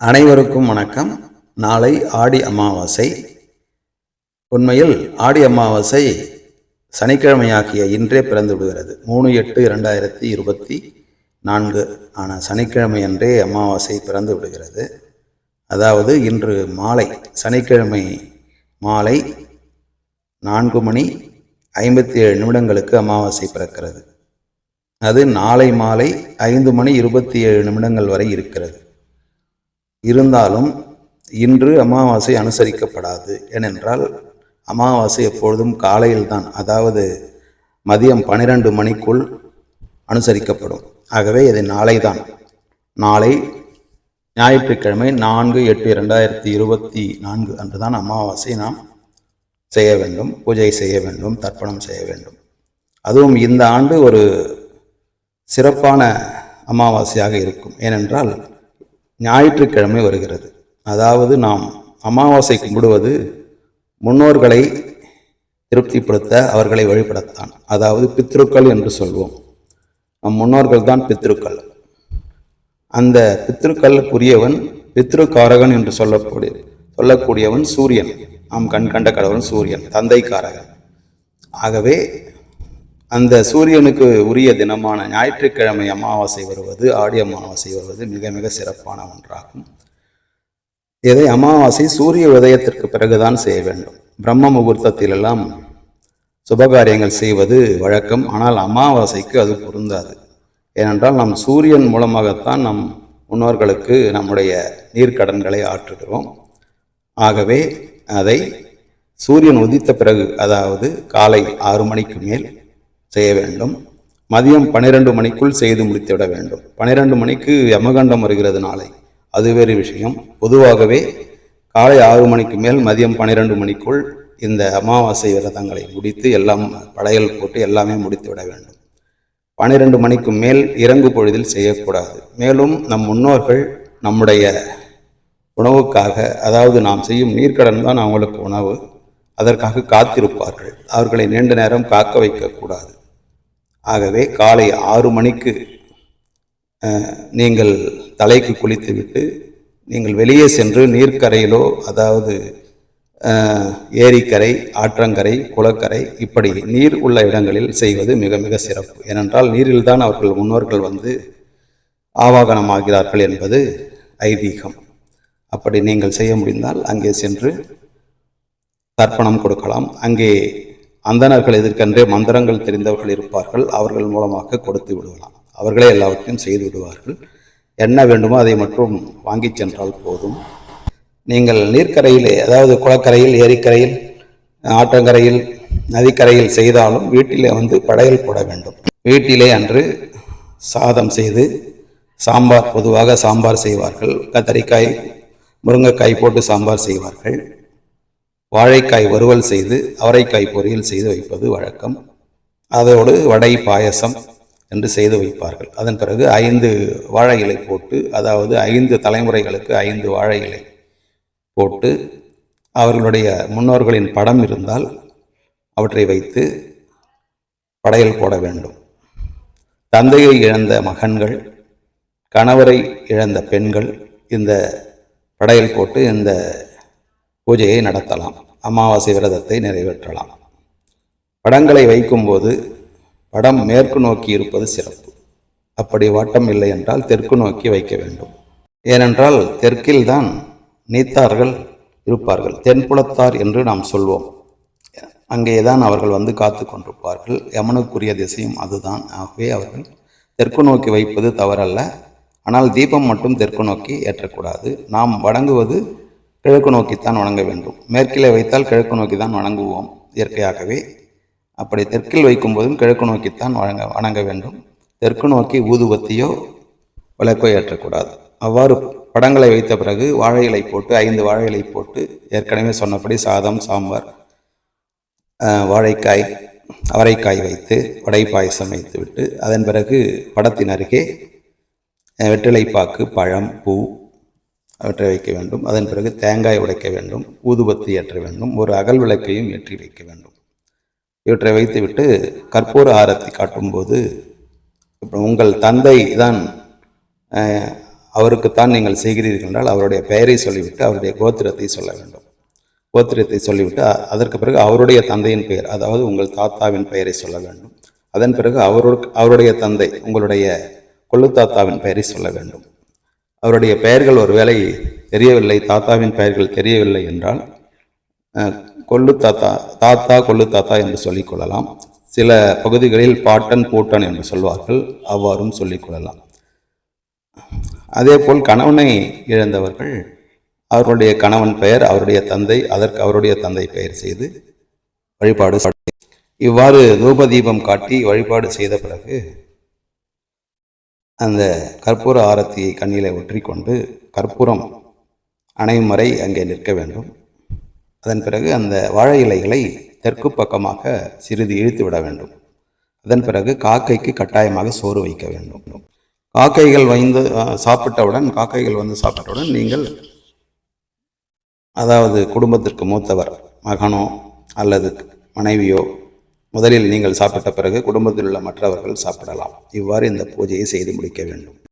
அனைவருக்கும் வணக்கம். நாளை ஆடி அமாவாசை. உண்மையில் ஆடி அமாவாசை சனிக்கிழமையாகிய இன்றே பிறந்து விடுகிறது மூணு எட்டு இரண்டாயிரத்தி இருபத்தி நான்கு ஆன சனிக்கிழமை அன்றே அமாவாசை பிறந்து விடுகிறது அதாவது இன்று மாலை சனிக்கிழமை மாலை நான்கு மணி ஐம்பத்தி ஏழு நிமிடங்களுக்கு அமாவாசை பிறக்கிறது. அது நாளை மாலை ஐந்து மணி இருபத்தி ஏழு நிமிடங்கள் வரை இருக்கிறது. இருந்தாலும் இன்று அமாவாசை அனுசரிக்கப்படாது. ஏனென்றால் அமாவாசை எப்பொழுதும் காலையில்தான் அதாவது மதியம் பன்னிரண்டு மணிக்குள் அனுசரிக்கப்படும். ஆகவே இது நாளை தான் நாளை ஞாயிற்றுக்கிழமை நான்கு எட்டு ரெண்டாயிரத்தி இருபத்தி நான்கு அன்றுதான் அமாவாசை நாம் செய்ய வேண்டும். பூஜை செய்ய வேண்டும் தர்ப்பணம் செய்ய வேண்டும். அதுவும் இந்த ஆண்டு ஒரு சிறப்பான அமாவாசையாக இருக்கும். ஏனென்றால் ஞாயிற்றுக்கிழமை வருகிறது. அதாவது நாம் அமாவாசை கும்பிடுவது முன்னோர்களை திருப்திப்படுத்த அவர்களை வழிபடத்தான். அதாவது பித்ருக்கள் என்று சொல்வோம். நம் முன்னோர்கள் தான் பித்ருக்கள். அந்த பித்ருக்களுக்குரியவன் பித்ருக்காரகன் என்று சொல்லக்கூடிய சொல்லக்கூடியவன் சூரியன். நாம் கண் கண்ட கடவுள் சூரியன் தந்தைக்காரகன். ஆகவே அந்த சூரியனுக்கு உரிய தினமான ஞாயிற்றுக்கிழமை அமாவாசை வருவது ஆடி அமாவாசை வருவது மிக மிக சிறப்பான ஒன்றாகும். இதை அமாவாசை சூரிய உதயத்திற்கு பிறகுதான் செய்ய வேண்டும். பிரம்ம முகூர்த்தத்திலெல்லாம் சுபகாரியங்கள் செய்வது வழக்கம். ஆனால் அமாவாசைக்கு அது பொருந்தாது. ஏனென்றால் நம் சூரியன் மூலமாகத்தான் நம் முன்னோர்களுக்கு நம்முடைய நீர்க்கடன்களை ஆற்றுகிறோம். ஆகவே அதை சூரியன் உதித்த பிறகு அதாவது காலை ஆறு மணிக்கு மேல் செய்ய வேண்டும். மதியம் பன்னிரெண்டு மணிக்குள் செய்து முடித்துவிட வேண்டும். பன்னிரெண்டு மணிக்கு யமகண்டம் வருகிறது நாளை. அது வேறு விஷயம். பொதுவாகவே காலை ஆறு மணிக்கு மேல் மதியம் பன்னிரெண்டு மணிக்குள் இந்த அமாவாசை விரதங்களை முடித்து எல்லாம் படையல் போட்டு எல்லாமே முடித்து விட வேண்டும். பன்னிரெண்டு மணிக்கு மேல் இறங்கு பொழுதில் செய்யக்கூடாது. மேலும் நம் முன்னோர்கள் நம்முடைய உணவுக்காக அதாவது நாம் செய்யும் நீர்க்கடன் தான் அவங்களுக்கு உணவு. அதற்காக காத்திருப்பார்கள். அவர்களை நீண்ட நேரம் காக்க வைக்கக்கூடாது. ஆகவே காலை ஆறு மணிக்கு நீங்கள் தலைக்கு குளித்துவிட்டு நீங்கள் வெளியே சென்று நீர்க்கரையிலோ அதாவது ஏரிக்கரை ஆற்றங்கரை குளக்கரை இப்படி நீர் உள்ள இடங்களில் செய்வது மிக மிக சிறப்பு. ஏனென்றால் நீரில்தான் அவர்கள் முன்னோர்கள் வந்து ஆவாகனமாகிறார்கள் என்பது ஐதீகம். அப்படி நீங்கள் செய்ய முடிந்தால் அங்கே சென்று தர்ப்பணம் கொடுக்கலாம். அங்கே அந்தணர்கள் எதிர்க்கென்றே மந்திரங்கள் தெரிந்தவர்கள் இருப்பார்கள். அவர்கள் மூலமாக கொடுத்து விடுவலாம். அவர்களே எல்லாவற்றையும் செய்து விடுவார்கள். என்ன வேண்டுமோ அதை மட்டும் வாங்கிச் சென்றால் போதும். நீங்கள் நீர்க்கரையிலே அதாவது குளக்கரையில் ஏரிக்கரையில் ஆற்றங்கரையில் நதிக்கரையில் செய்தாலும் வீட்டிலே வந்து படையல் போட வேண்டும். வீட்டிலே அன்று சாதம் செய்து சாம்பார் பொதுவாக சாம்பார் செய்வார்கள். கத்தரிக்காய் முருங்கைக்காய் போட்டு சாம்பார் செய்வார்கள். வாழைக்காய் வறுவல் செய்து அவரைக்காய் பொரியல் செய்து வைப்பது வழக்கம். அதோடு வடை பாயசம் என்று செய்து வைப்பார்கள். அதன் பிறகு ஐந்து வாழை இலை போட்டு அதாவது ஐந்து தலைமுறைகளுக்கு ஐந்து வாழை இலை போட்டு அவர்களுடைய முன்னோர்களின் படம் இருந்தால் அவற்றை வைத்து படையல் போட வேண்டும். தந்தையை இழந்த மகன்கள் கணவரை இழந்த பெண்கள் இந்த படையல் போட்டு இந்த பூஜையை நடத்தலாம். அமாவாசை விரதத்தை நிறைவேற்றலாம். படங்களை வைக்கும்போது படம் மேற்கு நோக்கி இருப்பது சிறப்பு. அப்படி வாட்டம் இல்லை என்றால் தெற்கு நோக்கி வைக்க வேண்டும். ஏனென்றால் தெற்கில்தான் நீத்தார்கள் இருப்பார்கள். தென்புலத்தார் என்று நாம் சொல்வோம். அங்கேதான் அவர்கள் வந்து காத்து கொண்டிருப்பார்கள். யமனுக்குரிய திசையும் அதுதான். ஆகவே அவர்கள் தெற்கு நோக்கி வைப்பது தவறல்ல. ஆனால் தீபம் மட்டும் தெற்கு நோக்கி ஏற்றக்கூடாது. நாம் வணங்குவது கிழக்கு நோக்கித்தான் வணங்க வேண்டும். மேற்கிலே வைத்தால் கிழக்கு நோக்கி தான் வணங்குவோம் இயற்கையாகவே. அப்படி தெற்கில் வைக்கும் போதும் கிழக்கு நோக்கித்தான் வணங்க வணங்க வேண்டும். தெற்கு நோக்கி ஊதுபத்தியோ விளக்கோ ஏற்றக்கூடாது. அவ்வாறு படங்களை வைத்த பிறகு வாழை இலை போட்டு ஐந்து வாழை இலை போட்டு ஏற்கனவே சொன்னபடி சாதம் சாம்பார் வாழைக்காய் அவரைக்காய் வைத்து வடை பாயசம் வைத்து விட்டு அதன் பிறகு படத்தின் அருகே வெற்றிலைப்பாக்கு பழம் பூ அவற்றை வைக்க வேண்டும். அதன் பிறகு தேங்காய் உடைக்க வேண்டும். ஊதுபத்தி ஏற்ற வேண்டும். ஒரு அகல் விளக்கையும் ஏற்றி வைக்க வேண்டும். இவற்றை வைத்துவிட்டு கற்பூர ஆரத்தி காட்டும்போது இப்போ உங்கள் தந்தை தான் அவருக்குத்தான் நீங்கள் செய்கிறீர்கள் என்றால் அவருடைய பெயரை சொல்லிவிட்டு அவருடைய கோத்திரத்தை சொல்ல வேண்டும். கோத்திரத்தை சொல்லிவிட்டு அதற்கு பிறகு அவருடைய தந்தையின் பெயர் அதாவது உங்கள் தாத்தாவின் பெயரை சொல்ல வேண்டும். அதன் பிறகு அவரு அவருடைய தந்தை உங்களுடைய கொள்ளு தாத்தாவின் பெயரை சொல்ல வேண்டும். அவருடைய பெயர்கள் ஒருவேளை தெரியவில்லை தாத்தாவின் பெயர்கள் தெரியவில்லை என்றால் கொள்ளு தாத்தா தாத்தா கொள்ளு தாத்தா என்று சொல்லிக்கொள்ளலாம் சில பகுதிகளில் பாட்டன் பூட்டன் என்று சொல்வார்கள் அவ்வாறும் சொல்லிக் கொள்ளலாம். அதேபோல் கணவனை இழந்தவர்கள் அவருடைய கணவன் பெயர் அவருடைய தந்தை அதற்கு அவருடைய தந்தை பெயர் செய்து வழிபாடு இவ்வாறு தூப தீபம் காட்டி வழிபாடு செய்த பிறகு அந்த கற்பூர ஆரத்தியை கண்ணிலே ஒற்றிக்கொண்டு கற்பூரம் அணையும் வரை அங்கே நிற்க வேண்டும். அதன் பிறகு அந்த வாழை இலைகளை தெற்கு பக்கமாக சிறிது இழுத்து விட வேண்டும். அதன் பிறகு காக்கைக்கு கட்டாயமாக சோறு வைக்க வேண்டும். காக்கைகள் வைந்து சாப்பிட்டவுடன் காக்கைகள் வந்து சாப்பிட்டவுடன் நீங்கள் அதாவது குடும்பத்திற்கு மூத்தவர் மகனோ அல்லது மனைவியோ முதலில் நீங்கள் சாப்பிட்ட பிறகு குடும்பத்தில் உள்ள மற்றவர்கள் சாப்பிடலாம். இவ்வாறு இந்த பூஜையை செய்து முடிக்க வேண்டும்.